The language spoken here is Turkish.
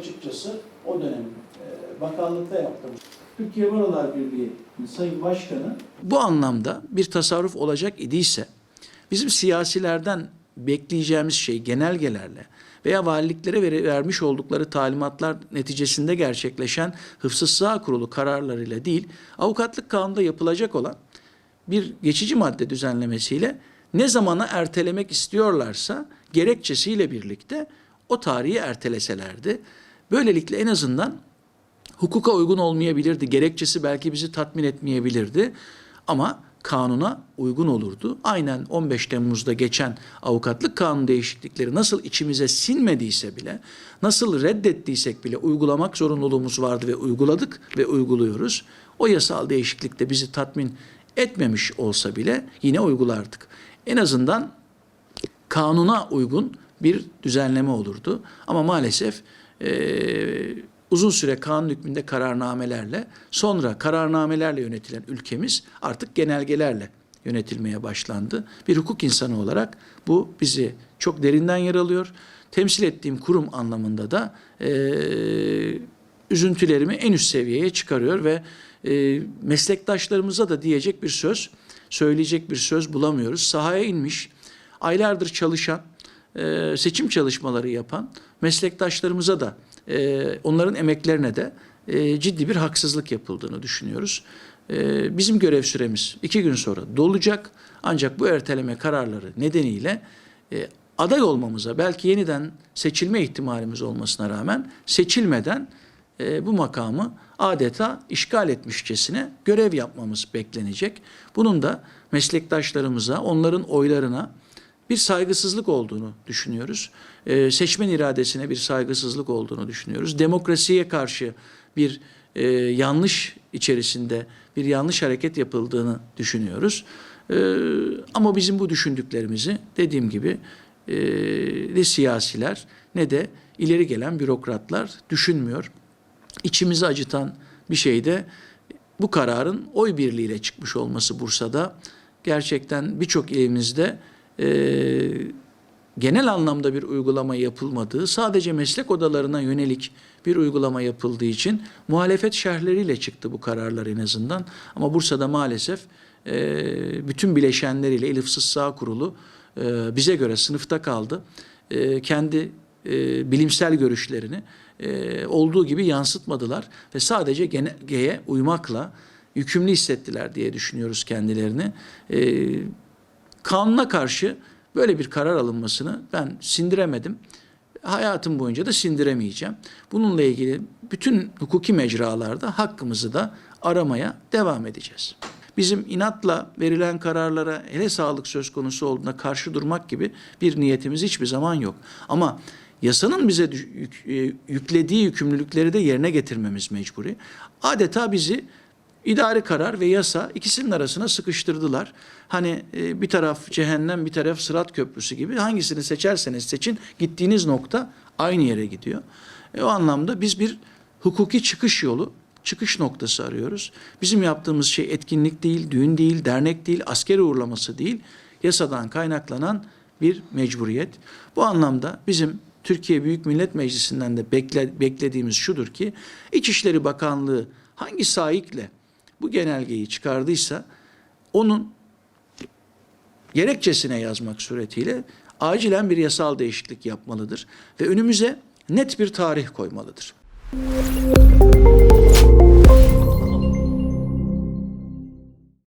Açıkçası o dönem e, bakanlıkta yaptım. Türkiye Barolar Birliği Sayın Başkanı Bu anlamda bir tasarruf olacak idiyse bizim siyasilerden bekleyeceğimiz şey genelgelerle veya valiliklere veri- vermiş oldukları talimatlar neticesinde gerçekleşen hıfzı sağ kurulu kararlarıyla değil, avukatlık kanunda yapılacak olan bir geçici madde düzenlemesiyle ne zamana ertelemek istiyorlarsa gerekçesiyle birlikte o tarihi erteleselerdi. Böylelikle en azından hukuka uygun olmayabilirdi. Gerekçesi belki bizi tatmin etmeyebilirdi. Ama kanuna uygun olurdu. Aynen 15 Temmuz'da geçen avukatlık kanunu değişiklikleri nasıl içimize sinmediyse bile, nasıl reddettiysek bile uygulamak zorunluluğumuz vardı ve uyguladık ve uyguluyoruz. O yasal değişiklik de bizi tatmin etmemiş olsa bile yine uygulardık. En azından kanuna uygun bir düzenleme olurdu. Ama maalesef eee, uzun süre kanun hükmünde kararnamelerle sonra kararnamelerle yönetilen ülkemiz artık genelgelerle yönetilmeye başlandı. Bir hukuk insanı olarak bu bizi çok derinden yaralıyor. Temsil ettiğim kurum anlamında da eee üzüntülerimi en üst seviyeye çıkarıyor ve e, meslektaşlarımıza da diyecek bir söz, söyleyecek bir söz bulamıyoruz. Sahaya inmiş, aylardır çalışan, e, seçim çalışmaları yapan meslektaşlarımıza da e, onların emeklerine de e, ciddi bir haksızlık yapıldığını düşünüyoruz. E, bizim görev süremiz iki gün sonra dolacak ancak bu erteleme kararları nedeniyle e, aday olmamıza belki yeniden seçilme ihtimalimiz olmasına rağmen seçilmeden e, bu makamı adeta işgal etmişçesine görev yapmamız beklenecek. Bunun da meslektaşlarımıza, onların oylarına bir saygısızlık olduğunu düşünüyoruz. E, seçmen iradesine bir saygısızlık olduğunu düşünüyoruz. Demokrasiye karşı bir e, yanlış içerisinde bir yanlış hareket yapıldığını düşünüyoruz. E, ama bizim bu düşündüklerimizi dediğim gibi e, ne siyasiler ne de ileri gelen bürokratlar düşünmüyor. İçimizi acıtan bir şey de bu kararın oy birliğiyle çıkmış olması Bursa'da. Gerçekten birçok ilimizde e, genel anlamda bir uygulama yapılmadığı, sadece meslek odalarına yönelik bir uygulama yapıldığı için muhalefet şerhleriyle çıktı bu kararlar en azından. Ama Bursa'da maalesef e, bütün bileşenleriyle Elifsiz Sağ Kurulu e, bize göre sınıfta kaldı. E, kendi e, bilimsel görüşlerini e, olduğu gibi yansıtmadılar ve sadece genelgeye uymakla yükümlü hissettiler diye düşünüyoruz kendilerini. E, kanuna karşı böyle bir karar alınmasını ben sindiremedim. Hayatım boyunca da sindiremeyeceğim. Bununla ilgili bütün hukuki mecralarda hakkımızı da aramaya devam edeceğiz. Bizim inatla verilen kararlara hele sağlık söz konusu olduğunda karşı durmak gibi bir niyetimiz hiçbir zaman yok. Ama yasanın bize e, yüklediği yükümlülükleri de yerine getirmemiz mecburi. Adeta bizi İdari karar ve yasa ikisinin arasına sıkıştırdılar. Hani e, bir taraf cehennem bir taraf sırat köprüsü gibi hangisini seçerseniz seçin gittiğiniz nokta aynı yere gidiyor. E, o anlamda biz bir hukuki çıkış yolu, çıkış noktası arıyoruz. Bizim yaptığımız şey etkinlik değil, düğün değil, dernek değil, asker uğurlaması değil. Yasadan kaynaklanan bir mecburiyet. Bu anlamda bizim Türkiye Büyük Millet Meclisi'nden de bekle, beklediğimiz şudur ki İçişleri Bakanlığı hangi sahikle bu genelgeyi çıkardıysa onun gerekçesine yazmak suretiyle acilen bir yasal değişiklik yapmalıdır ve önümüze net bir tarih koymalıdır.